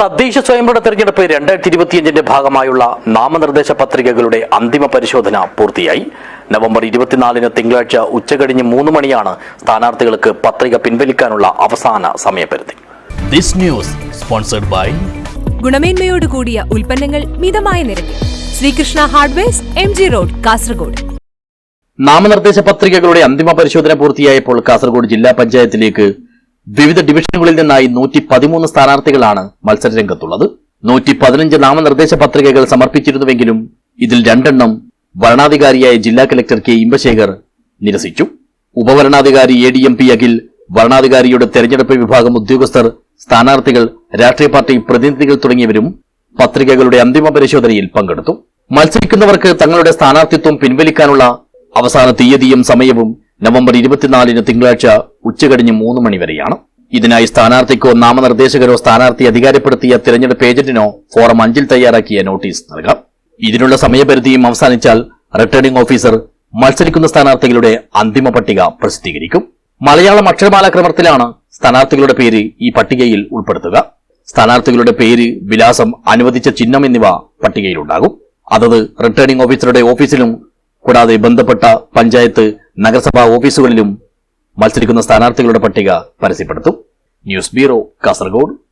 തദ്ദേശ സ്വയംഭരണ തെരഞ്ഞെടുപ്പ് രണ്ടായിരത്തി ഇരുപത്തിയഞ്ചിന്റെ ഭാഗമായുള്ള നാമനിർദ്ദേശ പത്രികകളുടെ അന്തിമ പരിശോധന പൂർത്തിയായി. നവംബർ ഇരുപത്തിനാലിന് തിങ്കളാഴ്ച ഉച്ചകഴിഞ്ഞ് മൂന്ന് മണിയാണ് സ്ഥാനാർത്ഥികൾക്ക് പത്രിക പിൻവലിക്കാനുള്ള അവസാന സമയപരിധി. This news sponsored by ഗുണമേന്മയോട് കൂടിയ ഉൽപ്പന്നങ്ങൾ മിതമായ നിരക്കിൽ. Sreekrishna hardwares M G road Kasaragod. നാമനിർദ്ദേശ പത്രികകളുടെ അന്തിമ പരിശോധന പൂർത്തിയായപ്പോൾ കാസർഗോഡ് ജില്ലാ പഞ്ചായത്തിലേക്ക് വിവിധ ഡിവിഷനുകളിൽ നിന്നായി നൂറ്റി പതിമൂന്ന് സ്ഥാനാർത്ഥികളാണ് മത്സരരംഗത്തുള്ളത്. നൂറ്റി പതിനഞ്ച് നാമനിർദ്ദേശ പത്രികകൾ സമർപ്പിച്ചിരുന്നുവെങ്കിലും ഇതിൽ രണ്ടെണ്ണം വരണാധികാരിയായ ജില്ലാ കലക്ടർ കെ. ഇമ്പശേഖർ നിരസിച്ചു. ഉപവരണാധികാരി A. D. M. P. Akhil വരണാധികാരിയുടെ തെരഞ്ഞെടുപ്പ് വിഭാഗം ഉദ്യോഗസ്ഥർ സ്ഥാനാർത്ഥികൾ രാഷ്ട്രീയ പാർട്ടി പ്രതിനിധികൾ തുടങ്ങിയവരും പത്രികകളുടെ അന്തിമ പരിശോധനയിൽ പങ്കെടുത്തു. മത്സരിക്കുന്നവർക്ക് തങ്ങളുടെ സ്ഥാനാർത്ഥിത്വം പിൻവലിക്കാനുള്ള അവസാന തീയതിയും സമയവും നവംബർ ഇരുപത്തിനാലിന് തിങ്കളാഴ്ച ഉച്ചകഴിഞ്ഞ് മൂന്ന് മണിവരെയാണ് ഇതിനായി സ്ഥാനാർത്ഥിക്കോ നാമനിർദ്ദേശകരോ സ്ഥാനാർത്ഥി അധികാരപ്പെടുത്തിയ തിരഞ്ഞെടുപ്പ് ഏജന്റിനോ ഫോറം അഞ്ചിൽ തയ്യാറാക്കിയ നോട്ടീസ് നൽകാം. ഇതിനുള്ള സമയപരിധിയും അവസാനിച്ചാൽ റിട്ടേണിംഗ് ഓഫീസർ മത്സരിക്കുന്ന സ്ഥാനാർത്ഥികളുടെ അന്തിമ പട്ടിക പ്രസിദ്ധീകരിക്കും. മലയാളം അക്ഷരമാലാക്രമത്തിലാണ് സ്ഥാനാർത്ഥികളുടെ പേര് ഈ പട്ടികയിൽ ഉൾപ്പെടുത്തുക. സ്ഥാനാർത്ഥികളുടെ പേര് വിലാസം അനുവദിച്ച ചിഹ്നം എന്നിവ പട്ടികയിലുണ്ടാകും. അതത് റിട്ടേണിംഗ് ഓഫീസറുടെ ഓഫീസിലും കൂടാതെ ബന്ധപ്പെട്ട പഞ്ചായത്ത് നഗരസഭാ ഓഫീസുകളിലും മത്സരിക്കുന്ന സ്ഥാനാർത്ഥികളുടെ പട്ടിക പരസ്യപ്പെടുത്തും. News bureau Kasaragod.